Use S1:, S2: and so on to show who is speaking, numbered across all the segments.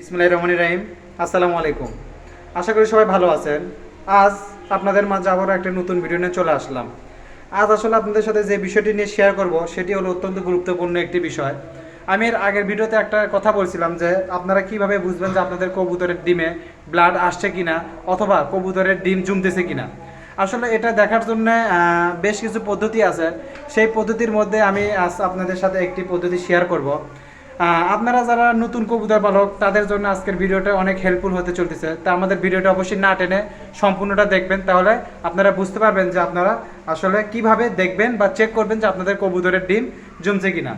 S1: বিসমুল্লাহ রহমান রাহিম। আসসালামু আলাইকুম। আশা করি সবাই ভালো আছেন। আজ আপনাদের মাঝে আবারও একটা নতুন ভিডিও নিয়ে চলে আসলাম। আজ আসলে আপনাদের সাথে যে বিষয়টি নিয়ে শেয়ার করব, সেটি হলো অত্যন্ত গুরুত্বপূর্ণ একটি বিষয়। আমি এর আগের ভিডিওতে একটা কথা বলছিলাম যে, আপনারা কীভাবে বুঝবেন যে আপনাদের কবুতরের ডিমে ব্লাড আসছে কিনা, অথবা কবুতরের ডিম জমতেছে কিনা? আসলে এটা দেখার জন্য বেশ কিছু পদ্ধতি আছে। সেই পদ্ধতির মধ্যে আমি আজ আপনাদের সাথে একটি পদ্ধতি শেয়ার করব। আপনারা যারা নতুন কবুতর পালক, তাদের জন্য আজকের ভিডিওটা অনেক হেল্পফুল হতে চলতেছে। তা আমাদের ভিডিওটা অবশ্যই না টেনে সম্পূর্ণটা দেখবেন, তাহলে আপনারা বুঝতে পারবেন যে আপনারা আসলে কীভাবে দেখবেন বা চেক করবেন যে আপনাদের কবুতরের ডিম জমছে কিনা।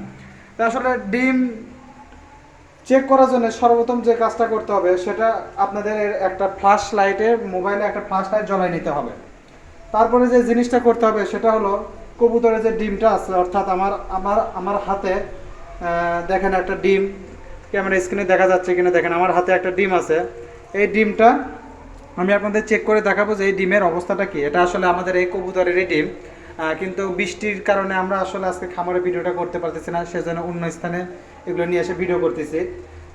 S1: তা আসলে ডিম চেক করার জন্য সর্বপ্রথম যে কাজটা করতে হবে, সেটা আপনাদের একটা ফ্ল্যাশ লাইটে মোবাইলে একটা ফ্ল্যাশ লাইট জ্বলাই নিতে হবে। তারপরে যে জিনিসটা করতে হবে, সেটা হলো কবুতরের যে ডিমটা আছে, অর্থাৎ আমার আমার আমার হাতে দেখেন একটা ডিম। ক্যামেরা স্ক্রিনে দেখা যাচ্ছে কিনা দেখেন, আমার হাতে একটা ডিম আছে। এই ডিমটা আমি আপনাদের চেক করে দেখাবো যে এই ডিমের অবস্থাটা কি। এটা আসলে আমাদের এই কবুতরেরই ডিম। কিন্তু বৃষ্টির কারণে আমরা আসলে আজকে খামারে ভিডিওটা করতে পারতেছি না, সেজন্য অন্য স্থানে এগুলো নিয়ে এসে ভিডিও করতেছি।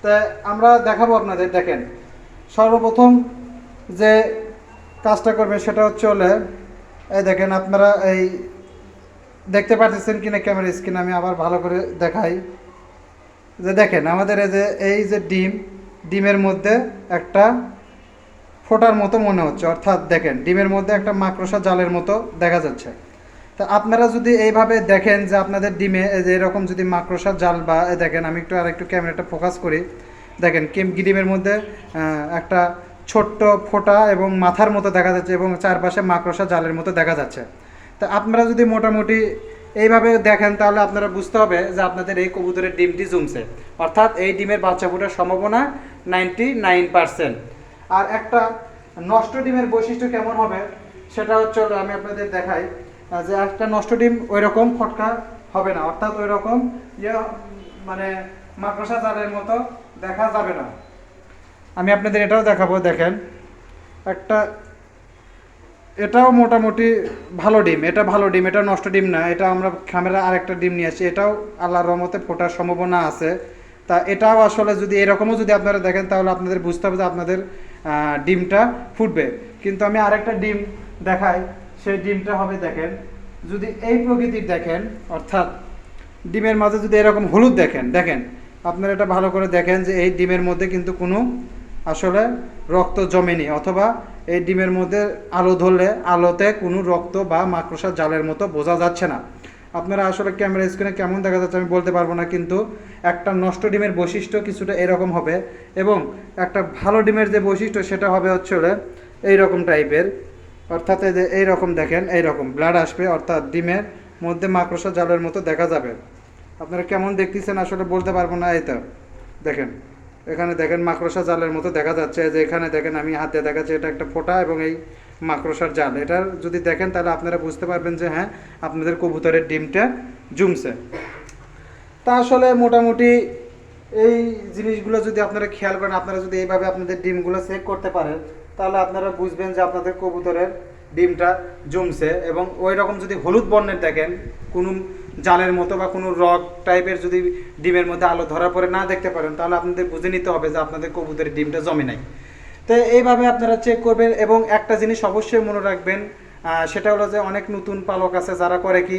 S1: তা আমরা দেখাবো আপনাদের, দেখেন। সর্বপ্রথম যে কাজটা করবেন সেটা হচ্ছে হলে, এই দেখেন আপনারা এই দেখতে পাচ্ছেন কিনা ক্যামেরা স্ক্রিন, আমি আবার ভালো করে দেখাই। যে দেখেন, আমাদের এই যে এই যে ডিম, ডিমের মধ্যে একটা ফোটার মতো মনে হচ্ছে। অর্থাৎ দেখেন, ডিমের মধ্যে একটা মাকড়সা জালের মতো দেখা যাচ্ছে। তা আপনারা যদি এইভাবে দেখেন যে আপনাদের ডিমে যে এরকম যদি মাকড়সা জাল বা দেখেন, আমি একটু আর একটু ক্যামেরাটা ফোকাস করি। দেখেন, কেম, ডিমের মধ্যে একটা ছোট্ট ফোঁটা এবং মাথার মতো দেখা যাচ্ছে এবং চারপাশে মাকড়সা জালের মতো দেখা যাচ্ছে। তা আপনারা যদি মোটামুটি এইভাবে দেখেন, তাহলে আপনারা বুঝতে হবে যে আপনাদের এই কবুতরের ডিমটি জমছে। অর্থাৎ এই ডিমের বাচ্চা ফোটার সম্ভাবনা নাইনটি নাইন আর একটা নষ্ট ডিমের বৈশিষ্ট্য কেমন হবে, সেটা হচ্ছে আমি আপনাদের দেখাই, যে একটা নষ্ট ডিম ওই রকম ফটকা হবে না। অর্থাৎ ওই রকম ইয়ে মানে মাকড়সা জালের মতো দেখা যাবে না। আমি আপনাদের এটাও দেখাবো, দেখেন। একটা এটাও মোটামুটি ভালো ডিম, এটা ভালো ডিম, এটা নষ্ট ডিম না, এটা আমরা খামেরা আরেকটা ডিম নিয়ে আসি, এটাও আল্লাহর রহমতে ফোটার সম্ভাবনা আছে। তা এটাও আসলে যদি, এরকমও যদি আপনারা দেখেন, তাহলে আপনাদের বুঝতে হবে যে আপনাদের ডিমটা ফুটবে। কিন্তু আমি আরেকটা ডিম দেখাই, সেই ডিমটা হবে দেখেন, যদি এই প্রকৃতির দেখেন, অর্থাৎ ডিমের মাঝে যদি এরকম হলুদ দেখেন দেখেন, আপনারা এটা ভালো করে দেখেন যে এই ডিমের মধ্যে কিন্তু কোনো আসলে রক্ত জমেনি, অথবা এই ডিমের মধ্যে আলো ধরলে আলোতে কোনো রক্ত বা মাকড়সার জালের মতো বোঝা যাচ্ছে না। আপনারা আসলে ক্যামেরা স্ক্রিনে কেমন দেখা যাচ্ছে আমি বলতে পারব না, কিন্তু একটা নষ্ট ডিমের বৈশিষ্ট্য কিছুটা এরকম হবে এবং একটা ভালো ডিমের যে বৈশিষ্ট্য সেটা হবে হচ্ছে এই রকম টাইপের, অর্থাৎ এই যে এইরকম দেখেন, এইরকম ব্লাড আসবে, অর্থাৎ ডিমের মধ্যে মাকড়সা জালের মতো দেখা যাবে। আপনারা কেমন দেখতেছেন আসলে বলতে পারব না, এই তো দেখেন। এখানে দেখেন মাকড়সা জালের মতো দেখা যাচ্ছে যে এখানে দেখেন আমি হাতে দেখাচ্ছি, এটা একটা ফোঁটা এবং এই মাকড়সার জাল। এটার যদি দেখেন তাহলে আপনারা বুঝতে পারবেন যে হ্যাঁ আপনাদের কবুতরের ডিমটা জুমছে। তা আসলে মোটামুটি এই জিনিসগুলো যদি আপনারা খেয়াল করেন, আপনারা যদি এইভাবে আপনাদের ডিমগুলো চেক করতে পারেন, তাহলে আপনারা বুঝবেন যে আপনাদের কবুতরের ডিমটা জমছে এবং ওই রকম যদি হলুদ বর্ণের দেখেন, কোনো জালের মতো বা কোনো রক টাইপের যদি ডিমের মধ্যে আলো ধরা পড়ে না দেখতে পারেন, তাহলে আপনাদের বুঝে নিতে হবে যে আপনাদের কবুতরের ডিমটা জমে নাই। তো এইভাবে আপনারা চেক করবেন এবং একটা জিনিস অবশ্যই মনে রাখবেন সেটা হলো যে অনেক নতুন পালক আছে যারা করে কি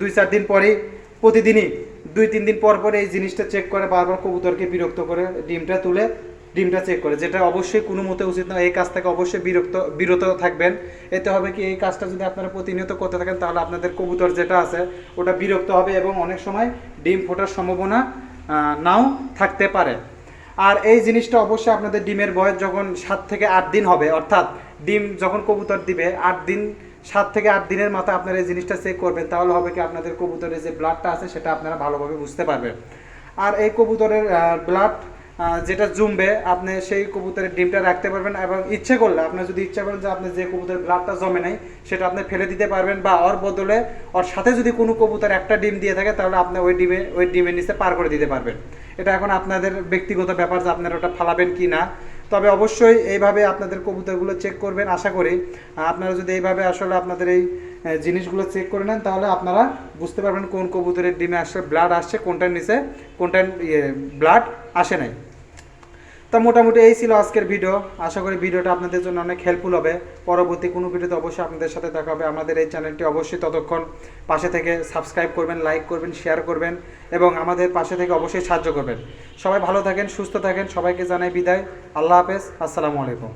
S1: দুই চার দিন পরেই প্রতিদিনই দুই তিন দিন পর পরে এই জিনিসটা চেক করে, বারবার কবুতরকে বিরক্ত করে ডিমটা তুলে ডিমটা চেক করে, যেটা অবশ্যই কোনো মতে উচিত না, এই কাজ থেকে অবশ্যই বিরক্ত, বিরত থাকবেন। এতে হবে কি, এই কাজটা যদি আপনারা প্রতিনিয়ত করতে থাকেন, তাহলে আপনাদের কবুতর যেটা আছে, ওটা বিরক্ত হবে এবং অনেক সময় ডিম ফোটার সম্ভাবনা নাও থাকতে পারে। আর এই জিনিসটা অবশ্যই আপনাদের ডিমের বয়স যখন সাত থেকে আট দিন হবে, অর্থাৎ ডিম যখন কবুতর দিবে, আট দিন, সাত থেকে আট দিনের মাথায় আপনারা এই জিনিসটা চেক করবেন, তাহলে হবে কি আপনাদের কবুতরের যে ব্লাডটা আছে, সেটা আপনারা ভালোভাবে বুঝতে পারবেন। আর এই কবুতরের ব্লাড যেটা জমবে, আপনি সেই কবুতরের ডিমটা রাখতে পারবেন এবং ইচ্ছে করলে, আপনি যদি ইচ্ছা করেন যে আপনি যে কবুতরের ব্লাডটা জমে নাই, সেটা আপনি ফেলে দিতে পারবেন বা ওর বদলে ওর সাথে যদি কোনো কবুতর একটা ডিম দিয়ে থাকে, তাহলে আপনি ওই ডিমে, ওই ডিমের নিচে পার করে দিতে পারবেন। এটা এখন আপনাদের ব্যক্তিগত ব্যাপার যে আপনারা ওটা ফালাবেন কি না। তবে অবশ্যই এইভাবে আপনাদের কবুতরগুলো চেক করবেন, আশা করি। আপনারা যদি এইভাবে আসলে আপনাদের এই জিনিসগুলো চেক করে নেন, তাহলে আপনারা বুঝতে পারবেন কোন কবুতরের ডিমে আসলে ব্লাড আসছে, কোনটার নিচে, কোনটার ইয়ে ব্লাড আসে নাই। তা মোটামুটি এই ছিল আজকের ভিডিও আশা করি ভিডিওটা আপনাদের জন্য অনেক হেল্পফুল হবে। পরবর্তী কোনো ভিডিওতে অবশ্যই আপনাদের সাথে দেখা হবে। আমাদের এই চ্যানেলটি অবশ্যই ততক্ষণ পাশে থেকে সাবস্ক্রাইব করবেন লাইক করবেন শেয়ার করবেন এবং আমাদের পাশে থেকে অবশ্যই সাহায্য করবেন। সবাই ভালো থাকেন, সুস্থ থাকেন। সবাইকে জানাই বিদায়। আল্লাহ হাফেজ। আসসালামু আলাইকুম।